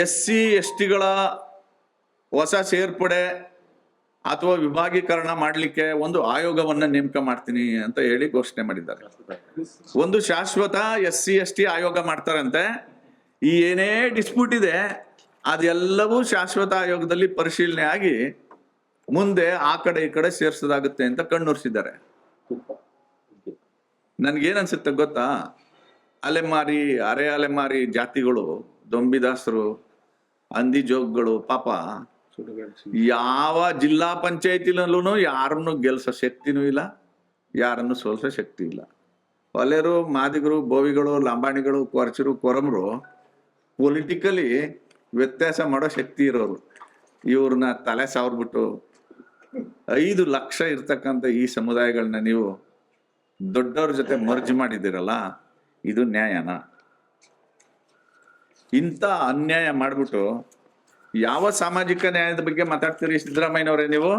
S C S ಟಿಗಳ ಹೊಸ ಸೇರ್ಪಡೆ ಅಥವಾ ವಿಭಾಗೀಕರಣ ಮಾಡಲಿಕ್ಕೆ ಒಂದು ಆಯೋಗವನ್ನ ನೇಮಕ ಮಾಡ್ತೀನಿ ಅಂತ ಹೇಳಿ ಘೋಷಣೆ ಮಾಡಿದ್ದಾರೆ. ಒಂದು ಶಾಶ್ವತ ಎಸ್ ಸಿ ಎಸ್ ಟಿ ಆಯೋಗ ಮಾಡ್ತಾರಂತೆ. ಈ ಏನೇ ಡಿಸ್ಪ್ಯೂಟ್ ಇದೆ, ಅದೆಲ್ಲವೂ ಶಾಶ್ವತ ಆಯೋಗದಲ್ಲಿ ಪರಿಶೀಲನೆ ಆಗಿ ಮುಂದೆ ಆ ಕಡೆ ಈ ಕಡೆ ಸೇರ್ಸೋದಾಗುತ್ತೆ ಅಂತ ಕಣ್ಣುರ್ಸಿದ್ದಾರೆ. ನನ್ಗೇನ್ ಅನ್ಸುತ್ತೆ ಗೊತ್ತಾ? ಅಲೆಮಾರಿ, ಅರೆ ಅಲೆಮಾರಿ ಜಾತಿಗಳು ದೊಂಬಿದಾಸರು ಅಂದಿ ಜೋಗ್ಗಳು ಪಾಪ. ಯಾವ ಜಿಲ್ಲಾ ಪಂಚಾಯತಿನಲ್ಲೂ ಯಾರನ್ನು ಗೆಲ್ಸೋ ಶಕ್ತಿನೂ ಇಲ್ಲ, ಯಾರನ್ನು ಸೋಲ್ಸೋ ಶಕ್ತಿ ಇಲ್ಲ. ಒಲೆರು, ಮಾದಿಗರು, ಬೋವಿಗಳು, ಲಂಬಾಣಿಗಳು, ಕೊರಚರು, ಕೊರಮರು ಪೊಲಿಟಿಕಲಿ ವ್ಯತ್ಯಾಸ ಮಾಡೋ ಶಕ್ತಿ ಇರೋರು. ಇವ್ರನ್ನ ತಲೆ ಸಾವಿರ್ಬಿಟ್ಟು ಐದು ಲಕ್ಷ ಇರ್ತಕ್ಕಂಥ ಈ ಸಮುದಾಯಗಳನ್ನ ನೀವು ದೊಡ್ಡವ್ರ ಜೊತೆ ಮರ್ಜ್ ಮಾಡಿದ್ದೀರಲ್ಲ, ಇದು ನ್ಯಾಯನ? ಇಂಥ ಅನ್ಯಾಯ ಮಾಡಿಬಿಟ್ಟು ಯಾವ ಸಾಮಾಜಿಕ ನ್ಯಾಯದ ಬಗ್ಗೆ ಮಾತಾಡ್ತೀರಿ ಸಿದ್ದರಾಮಯ್ಯನವರೇ ನೀವು?